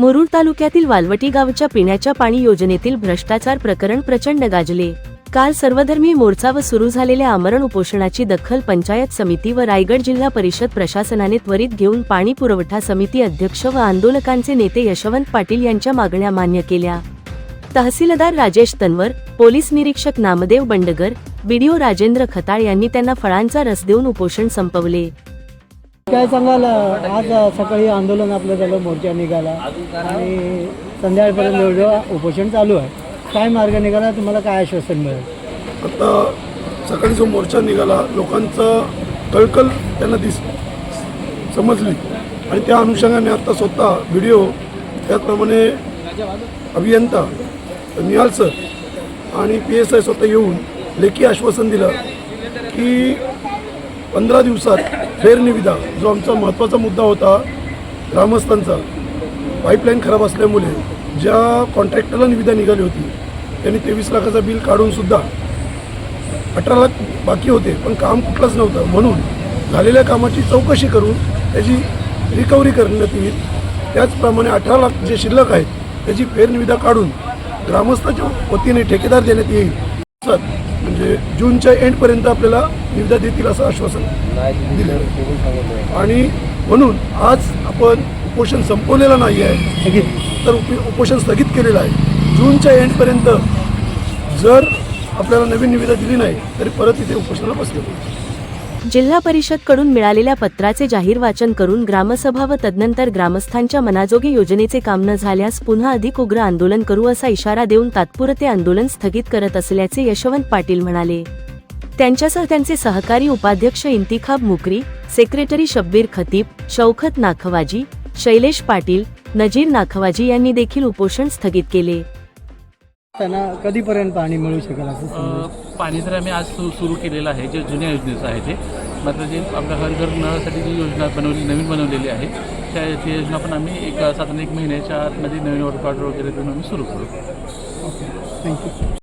मुरुड तालुक्यातील वालवटी गावच्या पिण्याच्या पाणी योजनेतील भ्रष्टाचार प्रकरण प्रचंड गाजले. काल सर्वधर्मीय मोर्चा व सुरू झालेल्या आमरण उपोषणाची दखल पंचायत समिती व रायगड जिल्हा परिषद प्रशासनाने त्वरित घेऊन पाणी पुरवठा समिती अध्यक्ष व आंदोलकांचे नेते यशवंत पाटील यांच्या मागण्या मान्य केल्या. तहसीलदार राजेश तन्वर पोलीस निरीक्षक नामदेव बंडगर बीडीओ राजेंद्र खताळ यांनी त्यांना फळांचा रस देऊन उपोषण संपवले. काय सांगाल आज सकाळी आंदोलन आपलं झालं मोर्चा निघाला. आणि संध्याकाळपर्यंत एवढं उपोषण चालू आहे. काय मार्ग निघाला तुम्हाला काय आश्वासन मिळेल? आता सकाळी जो मोर्चा निघाला लोकांचा कळकल त्यांना दिस समजली. आणि त्या अनुषंगाने आता स्वतः व्हिडिओ त्याचप्रमाणे अभियंता निहाल सर आणि पी एस आय स्वतः येऊन लेखी आश्वासन दिलं की पंधरा दिवसात फेरनिविदा जो आमचा महत्त्वाचा मुद्दा होता ग्रामस्थांचा पाईपलाईन खराब असल्यामुळे ज्या कॉन्ट्रॅक्टरला निविदा निघाली होती त्यांनी तेवीस लाखाचं बिल काढूनसुद्धा अठरा लाख बाकी होते पण काम कुठलंच नव्हतं. म्हणून झालेल्या कामाची चौकशी करून त्याची रिकव्हरी करण्यात येईल. त्याचप्रमाणे अठरा लाख जे शिल्लक आहेत त्याची फेरनिविदा काढून ग्रामस्थाच्या वतीने ठेकेदार देण्यात येईल. सर म्हणजे जूनच्या एंडपर्यंत आपल्याला निविदा देतील असं आश्वासन दिलं. आणि म्हणून आज आपण उपोषण संपवलेलं नाही आहे. तर उप उपोषण स्थगित केलेलं आहे. जूनच्या एंडपर्यंत जर आपल्याला नवीन निविदा दिली नाही तरी परत इथे उपोषणाला बसले. जिल्हा परिषदकडून मिळालेल्या पत्राचे जाहीर वाचन करून ग्रामसभा व तदनंतर ग्रामस्थांच्या मनाजोगी योजनेचे काम न झाल्यास पुन्हा अधिक उग्र आंदोलन करू असा इशारा देऊन तात्पुरते आंदोलन स्थगित करत असल्याचे यशवंत पाटील म्हणाले. त्यांच्यासह त्यांचे सहकारी उपाध्यक्ष इंतिखाब मुकरी सेक्रेटरी शब्बीर खतीब शौखत नाखवाजी शैलेश पाटील नजीर नाखवाजी यांनी देखील उपोषण स्थगित केले. त्यांना कधीपर्यंत पाणी मिळू शकेल असं? पाणी तर आम्ही आज सुरू सुरू केलेलं आहे जे जुन्या योजनेचं आहे ते. मात्र जे आपल्या हर घर नळासाठी जी योजना बनवली नवीन बनवलेली आहे त्या ती योजना पण आम्ही एक साधारण एक महिन्याच्या आतमध्ये नवीन ऑर्डर वगैरे देऊन आम्ही सुरू करू. थँक्यू